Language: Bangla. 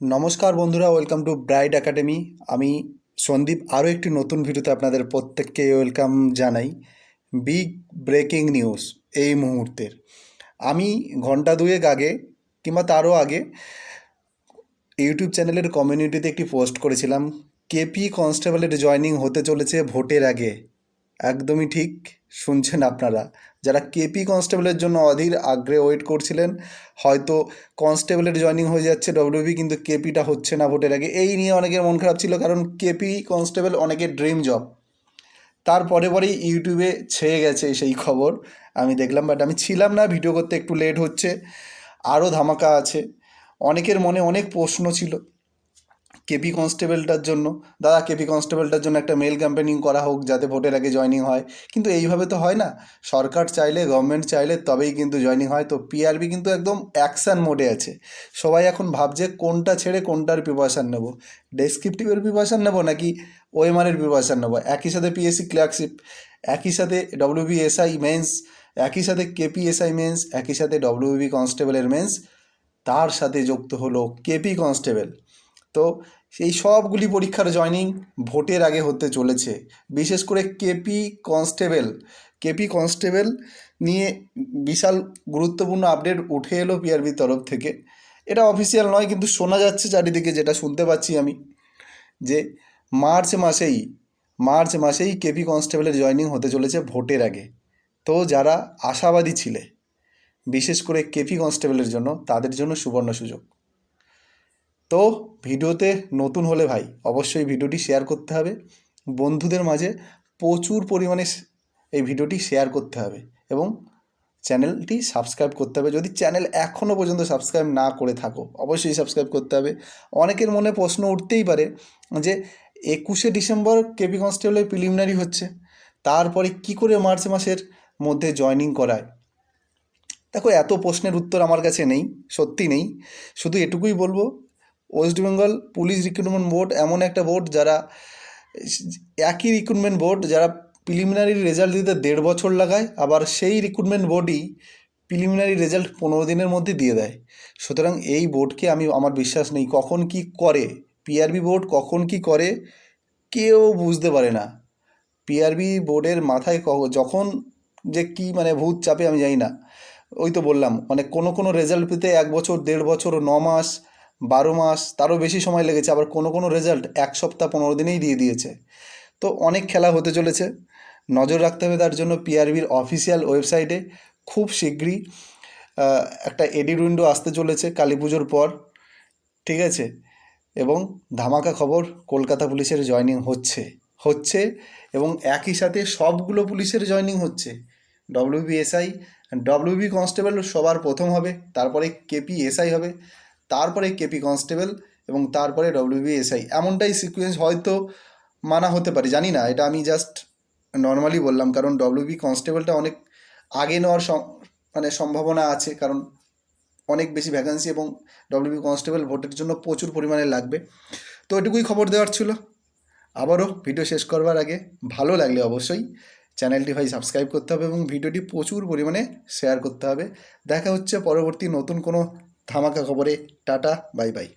নমস্কার বন্ধুরা ওয়েলকাম টু ব্রাইড একাডেমি আমি সন্দীপ, আরও একটি নতুন ভিডিওতে আপনাদের প্রত্যেককে ওয়েলকাম জানাই। বিগ ব্রেকিং নিউজ এই মুহূর্তের। আমি ঘণ্টা দুয়েক আগে, কিংবা তারও আগে ইউটিউব চ্যানেলের কমিউনিটিতে একটি পোস্ট করেছিলাম। কেপি কনস্টেবলের জয়নিং হতে চলেছে ভোটের আগে। একদমই ঠিক। শুনছেন আপনারা। যারা কেপি কনস্টেবলের জন্য অধীর আগ্রে ওয়েট করছিলেন, হয়তো কনস্টেবলের জয়নিং হয়ে যাচ্ছে ডব্লিউবি কিন্তু কেপিটা হচ্ছে না ভোটের আগে। এই নিয়ে অনেকের মন খারাপ ছিল, কারণ কেপি কনস্টেবল অনেকের ড্রিম জব তারপরে পরেই ইউটিউবে ছেয়ে গেছে সেই খবর। আমি দেখলাম বাট আমি ছিলাম না ভিডিও করতে একটু লেট হচ্ছে। আরও ধামাকা আছে। অনেকের মনে অনেক প্রশ্ন ছিল। কেপি কনস্টেবলটার জন্য। দাদা কেপি কনস্টেবলটার জন্য একটা মেল ক্যাম্পেনিং করা হোক যাতে ভোটের আগে জয়নিং হয়। কিন্তু এইভাবে তো হয় না। সরকার চাইলে গভর্নমেন্ট চাইলে তবেই কিন্তু জয়নিং হয়। তো পিআরবি কিন্তু একদম অ্যাকশান মোডে আছে। সবাই এখন ভাবছে কোনটা ছেড়ে কোনটার প্রিপারেশান নেব। ডেসক্রিপটিভের প্রিপারেশান নেব নাকি ওএমআরের প্রিপারেশান নেব? একই সাথে পিএসসি ক্লার্কশিপ একই সাথে ডব্লিউবিএসআই মেন্স একই সাথে কেপিএসআই মেন্স একই সাথে ডব্লিউবি কনস্টেবলের মেন্স তার সাথে যুক্ত হলো কেপি কনস্টেবল তো এই সবগুলি পরীক্ষার জয়নিং ভোটের আগে হতে চলেছে। বিশেষ করে কেপি কনস্টেবল কেপি কনস্টেবল নিয়ে বিশাল গুরুত্বপূর্ণ আপডেট উঠে এলো পিআরবির তরফ থেকে। এটা অফিসিয়াল নয়, কিন্তু শোনা যাচ্ছে চারিদিকে যেটা শুনতে পাচ্ছি আমি, যে মার্চ মাসেই মার্চ মাসেই কেপি কনস্টেবলের জয়নিং হতে চলেছে ভোটের আগে। তো যারা আশাবাদী ছিলে, বিশেষ করে কেপি কনস্টেবলের জন্য, তাদের জন্য সুবর্ণ সুযোগ। তো ভিডিওতে নতুন হলে ভাই অবশ্যই ভিডিওটি শেয়ার করতে হবে। বন্ধুদের মাঝে প্রচুর পরিমাণে এই ভিডিওটি শেয়ার করতে হবে এবং চ্যানেলটি সাবস্ক্রাইব করতে হবে। যদি চ্যানেল এখনও পর্যন্ত সাবস্ক্রাইব না করে থাকো, অবশ্যই সাবস্ক্রাইব করতে হবে। অনেকের মনে প্রশ্ন উঠতেই পারে যে একুশে ডিসেম্বর কেপি কনস্টেবলের প্রিলিমিনারি হচ্ছে, তারপরে কি করে মার্চ মাসের মধ্যে জয়নিং করায়? দেখো, এত প্রশ্নের উত্তর আমার কাছে নেই, সত্যি নেই। শুধু এটুকুই বলব west Bengal police recruitment board এমন একটা বোর্ড যারা, একই রিক্রুটমেন্ট বোর্ড যারা প্রিলিমিনারি রেজাল্ট দিতে দেড় বছর লাগায়, আবার সেই রিক্রুটমেন্ট বোর্ডই প্রিলিমিনারি রেজাল্ট পনেরো দিনের মধ্যে দিয়ে দেয়। সুতরাং এই বোর্ডকে আমি, আমার বিশ্বাস নেই, কখন কি করে পিআরবি বোর্ড কখন কি করে, কেউ বুঝতে পারে না। পিআরবি বোর্ডের মাথায় যখন যে কি মানে ভূত চাপে আমি জানি না। ওই তো বললাম মানে কোনো কোনো রেজাল্ট পেতে এক বছর, দেড় বছর, ন মাস বারো মাস, তারও বেশি সময় লেগেছে, আবার কোনো কোনো রেজাল্ট এক সপ্তাহ পনেরো দিনেই দিয়ে দিয়েছে। তো অনেক খেলা হতে চলেছে। নজর রাখতে হবে তার জন্য পিআরবির অফিসিয়াল ওয়েবসাইটে খুব শীঘ্রই একটা এডিট উইন্ডো আসতে চলেছে কালী পুজোর পর, ঠিক আছে? এবং ধামাকা খবর, কলকাতা পুলিশের জয়নিং হচ্ছে হচ্ছে এবং একই সাথে সবগুলো পুলিশের জয়নিং হচ্ছে। ডব্লিউবিএসআই ডব্লিউবি কনস্টেবল সবার প্রথম হবে, তারপরে কেপি এসআই হবে। তারপরে কেপি কনস্টেবল এবং তারপরে ডব্লিউবিএসআই এমনটাই সিকুয়েন্স হয়তো মানা হতে পারে, জানি না, এটা আমি জাস্ট নর্মালি বললাম, কারণ ডব্লিউবি কনস্টেবলটা অনেক আগে নেওয়ার মানে সম্ভাবনা আছে, কারণ অনেক বেশি ভ্যাকান্সি এবং ডব্লিউবি কনস্টেবল ভোটের জন্য প্রচুর পরিমাণে লাগবে। তো এটুকুই খবর দেওয়ার ছিল। আবারও ভিডিও শেষ করবার আগে ভালো লাগলে অবশ্যই চ্যানেলটি ভাই সাবস্ক্রাইব করতে হবে এবং ভিডিওটি প্রচুর পরিমাণে শেয়ার করতে হবে। দেখা হচ্ছে পরবর্তী নতুন কোনো ধামাকা খবরে টাটা বাই বাই